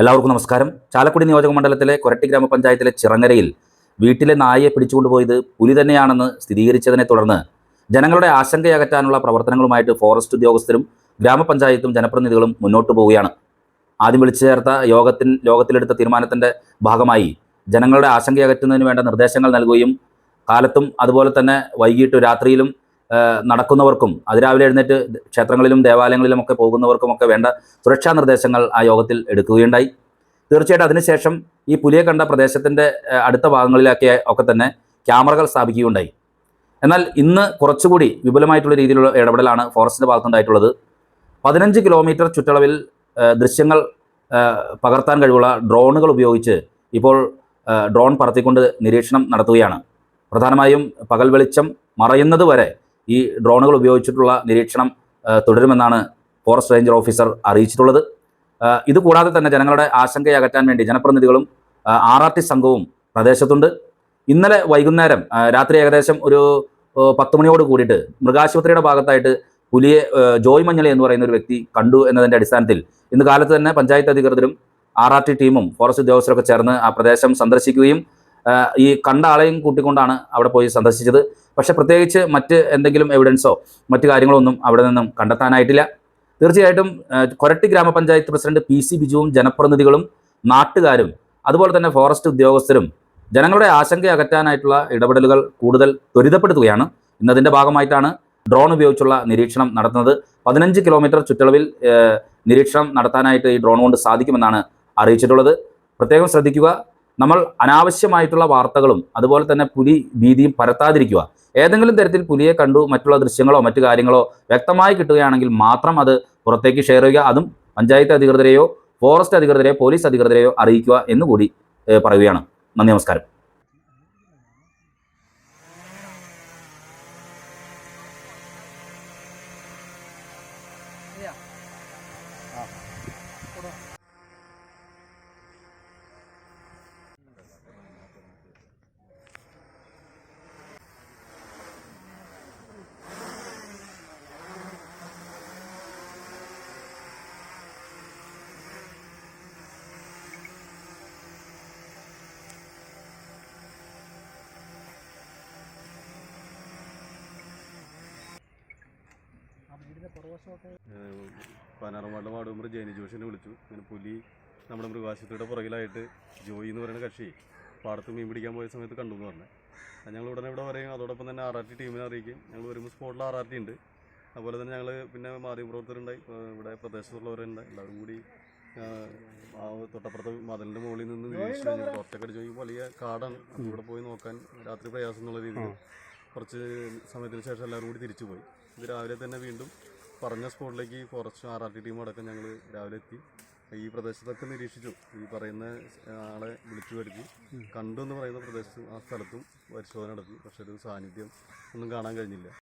എല്ലാവർക്കും നമസ്കാരം. ചാലക്കുടി നിയോജക മണ്ഡലത്തിലെ കൊരട്ടി ഗ്രാമപഞ്ചായത്തിലെ ചിറങ്ങരയിൽ വീട്ടിലെ നായയെ പിടിച്ചുകൊണ്ടുപോയത് പുലി തന്നെയാണെന്ന് സ്ഥിരീകരിച്ചതിനെ തുടർന്ന് ജനങ്ങളുടെ ആശങ്കയകറ്റാനുള്ള പ്രവർത്തനങ്ങളുമായിട്ട് ഫോറസ്റ്റ് ഉദ്യോഗസ്ഥരും ഗ്രാമപഞ്ചായത്തും ജനപ്രതിനിധികളും മുന്നോട്ട് പോവുകയാണ്. ആദ്യം വിളിച്ചു ചേർത്ത യോഗത്തിൽ യോഗത്തിലെടുത്ത തീരുമാനത്തിന്റെ ഭാഗമായി ജനങ്ങളുടെ ആശങ്കയകറ്റുന്നതിന് വേണ്ട നിർദ്ദേശങ്ങൾ നൽകുകയും കാലത്തും അതുപോലെ തന്നെ വൈകിട്ട് രാത്രിയിലും നടക്കുന്നവർക്കും അതിരാവിലെ എഴുന്നേറ്റ് ക്ഷേത്രങ്ങളിലും ദേവാലയങ്ങളിലും ഒക്കെ പോകുന്നവർക്കും ഒക്കെ വേണ്ട സുരക്ഷാ നിർദ്ദേശങ്ങൾ ആ യോഗത്തിൽ എടുക്കുകയുണ്ടായി. തീർച്ചയായിട്ടും അതിനുശേഷം ഈ പുലിയെ കണ്ട പ്രദേശത്തിന്റെ അടുത്ത ഭാഗങ്ങളിലൊക്കെ ഒക്കെ തന്നെ ക്യാമറകൾ സ്ഥാപിക്കുകയുണ്ടായി. എന്നാൽ ഇന്ന് കുറച്ചുകൂടി വിപുലമായിട്ടുള്ള രീതിയിലുള്ള ഇടപെടലാണ് ഫോറസ്റ്റിന്റെ ഭാഗത്തുണ്ടായിട്ടുള്ളത്. പതിനഞ്ച് കിലോമീറ്റർ ചുറ്റളവിൽ ദൃശ്യങ്ങൾ പകർത്താൻ കഴിവുള്ള ഡ്രോണുകൾ ഉപയോഗിച്ച് ഇപ്പോൾ ഡ്രോൺ പറത്തിക്കൊണ്ട് നിരീക്ഷണം നടത്തുകയാണ്. പ്രധാനമായും പകൽ വെളിച്ചം മറയുന്നത് വരെ ഈ ഡ്രോണുകൾ ഉപയോഗിച്ചിട്ടുള്ള നിരീക്ഷണം തുടരുമെന്നാണ് ഫോറസ്റ്റ് റേഞ്ചർ ഓഫീസർ അറിയിച്ചിട്ടുള്ളത്. ഇതുകൂടാതെ കൂടാതെ തന്നെ ജനങ്ങളുടെ ആശങ്കയെ അകറ്റാൻ വേണ്ടി ജനപ്രതിനിധികളും ആർ ആർ ടി സംഘവും പ്രദേശത്തുണ്ട്. ഇന്നലെ വൈകുന്നേരം രാത്രി ഏകദേശം ഒരു പത്ത് മണിയോട് കൂടിയിട്ട് മൃഗാശുപത്രിയുടെ ഭാഗത്തായിട്ട് പുലിയെ ജോയ് മഞ്ഞളി എന്ന് പറയുന്ന ഒരു വ്യക്തി കണ്ടു എന്നതിന്റെ അടിസ്ഥാനത്തിൽ ഇന്ന് കാലത്ത് തന്നെ പഞ്ചായത്ത് അധികൃതരും ആർ ആർ ടി ടീമും ഫോറസ്റ്റ് ഉദ്യോഗസ്ഥരൊക്കെ ചേർന്ന് ആ പ്രദേശം സന്ദർശിക്കുകയും ഈ കണ്ട ആളെയും കൂട്ടിക്കൊണ്ടാണ് അവിടെ പോയി സന്ദർശിച്ചത്. പക്ഷേ പ്രത്യേകിച്ച് മറ്റ് എന്തെങ്കിലും എവിഡൻസോ മറ്റു കാര്യങ്ങളോ ഒന്നും അവിടെ നിന്നും കണ്ടെത്താനായിട്ടില്ല. തീർച്ചയായിട്ടും കൊരട്ടി ഗ്രാമപഞ്ചായത്ത് പ്രസിഡന്റ് പി സി ബിജുവും ജനപ്രതിനിധികളും നാട്ടുകാരും അതുപോലെ തന്നെ ഫോറസ്റ്റ് ഉദ്യോഗസ്ഥരും ജനങ്ങളുടെ ആശങ്ക അകറ്റാനായിട്ടുള്ള ഇടപെടലുകൾ കൂടുതൽ ത്വരിതപ്പെടുത്തുകയാണ്. ഇന്നതിന്റെ ഭാഗമായിട്ടാണ് ഡ്രോൺ ഉപയോഗിച്ചുള്ള നിരീക്ഷണം നടത്തുന്നത്. പതിനഞ്ച് കിലോമീറ്റർ ചുറ്റളവിൽ നിരീക്ഷണം നടത്താനായിട്ട് ഈ ഡ്രോൺ കൊണ്ട് സാധിക്കുമെന്നാണ് അറിയിച്ചിട്ടുള്ളത്. പ്രത്യേകം ശ്രദ്ധിക്കുക നമ്മൾ അനാവശ്യമായിട്ടുള്ള വാർത്തകളും അതുപോലെ തന്നെ പുലി ഭീതിയും പരത്താതിരിക്കുക. ഏതെങ്കിലും തരത്തിൽ പുലിയെ കണ്ടു മറ്റുള്ള ദൃശ്യങ്ങളോ മറ്റു കാര്യങ്ങളോ വ്യക്തമായി കിട്ടുകയാണെങ്കിൽ മാത്രം അത് പുറത്തേക്ക് ഷെയർ ചെയ്യുക. അതും പഞ്ചായത്ത് അധികൃതരെയോ ഫോറസ്റ്റ് അധികൃതരെയോ പോലീസ് അധികൃതരെയോ അറിയിക്കുക എന്നുകൂടി കൂടി പറയുകയാണ്. നന്ദി നമസ്കാരം. പനാറമാട് വാർഡ് മെമ്പർ ജയനി ജോഷിനെ വിളിച്ചു. അങ്ങനെ പുലി നമ്മുടെ മൃഗാശുപത്രിയുടെ പുറകിലായിട്ട് ജോയി എന്ന് പറയുന്ന കക്ഷി പാടത്ത് മീൻ പിടിക്കാൻ പോയ സമയത്ത് കണ്ടു എന്ന് പറഞ്ഞു. അത് ഞങ്ങൾ ഉടനെ ഇവിടെ പറയും അതോടൊപ്പം തന്നെ ആർ ആർ ടി ടീമിനെ അറിയിക്കും ഞങ്ങൾ വരുമ്പോൾ സ്പോട്ടിൽ ആർ ആർ ടി ഉണ്ട്. അതുപോലെ തന്നെ ഞങ്ങൾ പിന്നെ മാധ്യമപ്രവർത്തകരുണ്ടായി പ്രവർത്തകരുണ്ടായി. ഇവിടെ പ്രദേശത്തുള്ളവരുണ്ട്. എല്ലാവരും കൂടി ആ, തൊട്ടപ്പുറത്ത് മതിലിന്റെ മുകളിൽ നിന്ന് വീഴ്ച അടിച്ച് നോക്കി വലിയ കാടാണ്. അപ്പോൾ ഇവിടെ പോയി നോക്കാൻ രാത്രി പ്രയാസം എന്നുള്ള രീതിയിൽ കുറച്ച് സമയത്തിന് ശേഷം എല്ലാവരും കൂടി തിരിച്ചു പോയി ഇത് രാവിലെ തന്നെ വീണ്ടും പറഞ്ഞ സ്പോട്ടിലേക്ക് forest R R T team അടക്കം ഞങ്ങൾ രാവിലെ എത്തി. ഈ പ്രദേശത്തൊക്കെ നിരീക്ഷിച്ചു. ഈ പറയുന്ന ആളെ വിളിച്ചു വരുത്തി. കണ്ടു എന്ന് പറയുന്ന പ്രദേശത്തും ആ സ്ഥലത്തും പരിശോധന നടത്തി. പക്ഷെ ഒരു സാന്നിധ്യം ഒന്നും കാണാൻ കഴിഞ്ഞില്ല.